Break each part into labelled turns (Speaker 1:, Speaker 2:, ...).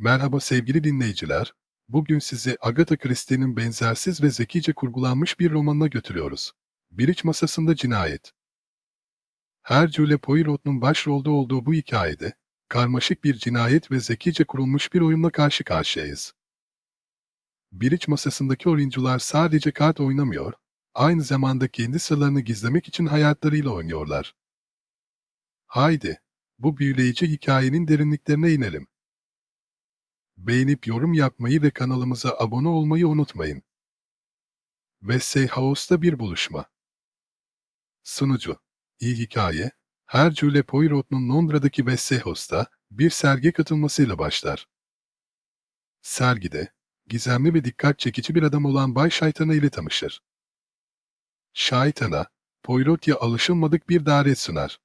Speaker 1: Merhaba sevgili dinleyiciler. Bugün sizi Agatha Christie'nin benzersiz ve zekice kurgulanmış bir romanına götürüyoruz. Bir iç masasında cinayet. Hercule Poirot'un başrolde olduğu bu hikayede, karmaşık bir cinayet ve zekice kurulmuş bir oyunla karşı karşıyayız. Bir iç masasındaki oyuncular sadece kart oynamıyor, aynı zamanda kendi sırlarını gizlemek için hayatlarıyla oynuyorlar. Haydi, bu büyüleyici hikayenin derinliklerine inelim. Beğenip yorum yapmayı ve kanalımıza abone olmayı unutmayın. Vessey House'da bir buluşma. Sunucu İyi hikaye, Hercule Poirot'un Londra'daki Vessey House'da bir sergi katılmasıyla başlar. Sergide, gizemli ve dikkat çekici bir adam olan Bay Şeytana ile tanışır. Şeytana, Poirot'a alışılmadık bir davet sunar.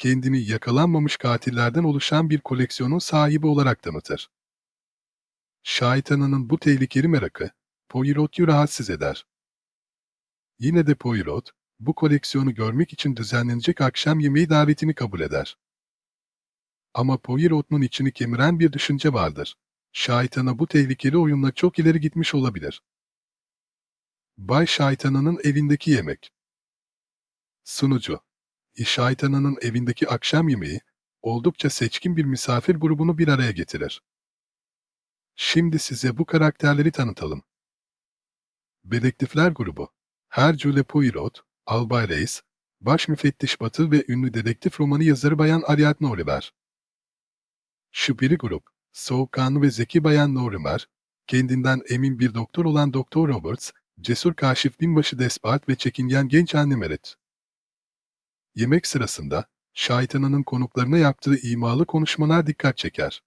Speaker 1: Kendini yakalanmamış katillerden oluşan bir koleksiyonun sahibi olarak tanıtır. Şeytanının bu tehlikeli merakı, Poirot'u rahatsız eder. Yine de Poirot, bu koleksiyonu görmek için düzenlenecek akşam yemeği davetini kabul eder. Ama Poirot'un içini kemiren bir düşünce vardır. Şeytana bu tehlikeli oyunla çok ileri gitmiş olabilir. Bay Şeytana'nın evindeki yemek. Sunucu Şeytana'nın evindeki akşam yemeği, oldukça seçkin bir misafir grubunu bir araya getirir. Şimdi size bu karakterleri tanıtalım. Dedektifler grubu Hercule Poirot, Albay Reis, Baş Müfettiş Batı ve ünlü dedektif romanı yazarı Bayan Ariadne Oliver. Şüpheli grup, soğukkanlı ve zeki Bayan Lorimer, kendinden emin bir doktor olan Doktor Roberts, cesur kaşif binbaşı Despard ve çekingen genç anne Merit. Yemek sırasında, Şeytana'nın konuklarına yaptığı imalı konuşmalar dikkat çeker.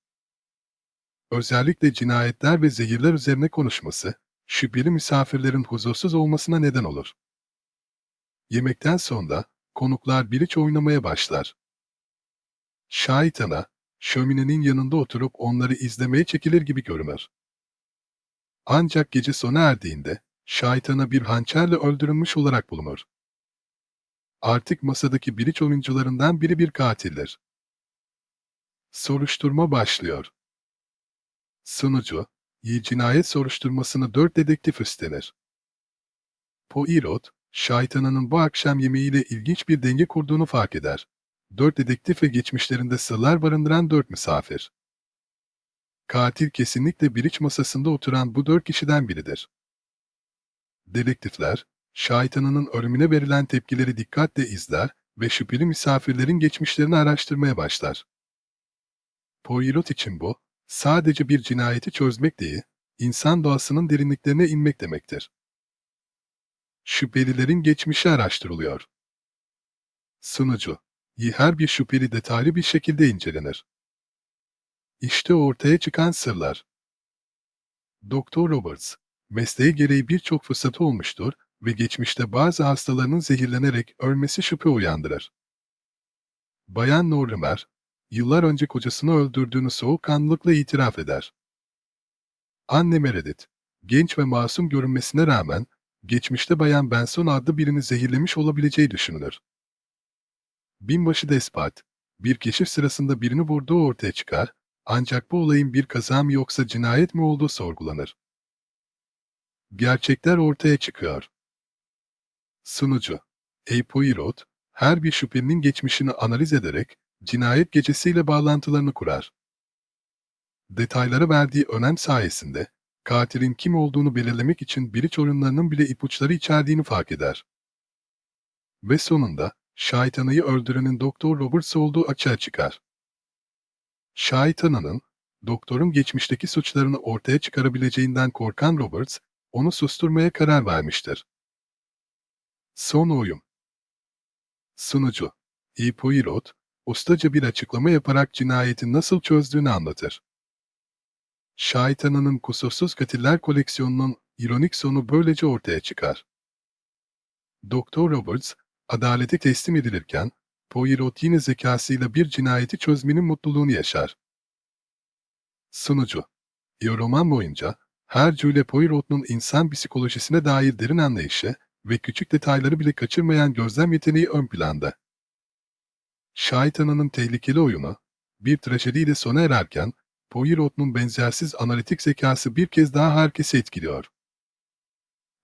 Speaker 1: Özellikle cinayetler ve zehirler üzerine konuşması, şüpheli misafirlerin huzursuz olmasına neden olur. Yemekten sonra, konuklar biriç oynamaya başlar. Şeytana, şöminenin yanında oturup onları izlemeye çekilir gibi görünür. Ancak gece sona erdiğinde, şeytana bir hançerle öldürülmüş olarak bulunur. Artık masadaki biriç oyuncularından biri bir katildir. Soruşturma başlıyor. Sunucu, iyi cinayet soruşturmasını dört dedektif üstlenir. Poirot, Şeytana'nın bu akşam yemeğiyle ilginç bir denge kurduğunu fark eder. Dört dedektif ve geçmişlerinde sırlar barındıran dört misafir. Katil kesinlikle bir iç masasında oturan bu dört kişiden biridir. Dedektifler, Şeytana'nın ölümüne verilen tepkileri dikkatle izler ve şüpheli misafirlerin geçmişlerini araştırmaya başlar. Poirot için bu, sadece bir cinayeti çözmek değil, insan doğasının derinliklerine inmek demektir. Şüphelilerin geçmişi araştırılıyor. Sunucu, her bir şüpheli detaylı bir şekilde incelenir. İşte ortaya çıkan sırlar. Doktor Roberts, mesleği gereği birçok fırsatı olmuştur ve geçmişte bazı hastalarının zehirlenerek ölmesi şüphe uyandırır. Bayan Norrimer, yıllar önce kocasını öldürdüğünü soğukkanlılıkla itiraf eder. Anne Meredith, genç ve masum görünmesine rağmen, geçmişte Bayan Benson adlı birini zehirlemiş olabileceği düşünülür. Binbaşı Despat, bir keşif sırasında birini vurduğu ortaya çıkar, ancak bu olayın bir kaza mı yoksa cinayet mi olduğu sorgulanır. Gerçekler ortaya çıkıyor. Sunucu, A. Poirot, her bir şüphelinin geçmişini analiz ederek cinayet gecesiyle bağlantılarını kurar. Detaylara verdiği önem sayesinde katilin kim olduğunu belirlemek için biriç oyunlarının bile ipuçları içerdiğini fark eder. Ve sonunda Şeytana'yı öldürenin Doktor Roberts olduğu açığa çıkar. Şeytana'nın, doktorun geçmişteki suçlarını ortaya çıkarabileceğinden korkan Roberts, onu susturmaya karar vermiştir. Son oyun. Sunucu, E. Poirot, ustaca bir açıklama yaparak cinayeti nasıl çözdüğünü anlatır. Şeytanının kusursuz katiller koleksiyonunun ironik sonu böylece ortaya çıkar. Doktor Roberts, adaleti teslim edilirken, Poirot yine zekasıyla bir cinayeti çözmenin mutluluğunu yaşar. Sunucu, e roman boyunca, Hercule Poirot'un insan psikolojisine dair derin anlayışı ve küçük detayları bile kaçırmayan gözlem yeteneği ön planda. Şeytanının tehlikeli oyunu, bir trajediyle sona ererken, Poirot'un benzersiz analitik zekası bir kez daha herkesi etkiliyor.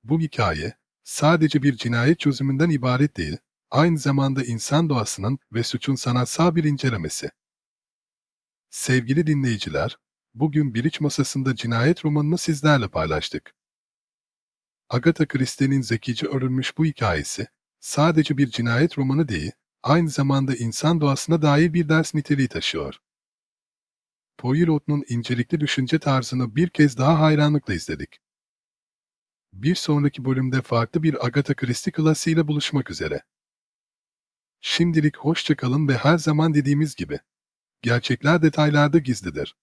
Speaker 1: Bu hikaye, sadece bir cinayet çözümünden ibaret değil, aynı zamanda insan doğasının ve suçun sanatsal bir incelemesi. Sevgili dinleyiciler, bugün bir iç masasında cinayet romanını sizlerle paylaştık. Agatha Christie'nin zekice örülmüş bu hikayesi, sadece bir cinayet romanı değil, aynı zamanda insan doğasına dair bir ders niteliği taşıyor. Poirot'un incelikli düşünce tarzını bir kez daha hayranlıkla izledik. Bir sonraki bölümde farklı bir Agatha Christie klasiğiyle buluşmak üzere. Şimdilik hoşça kalın ve her zaman dediğimiz gibi, gerçekler detaylarda gizlidir.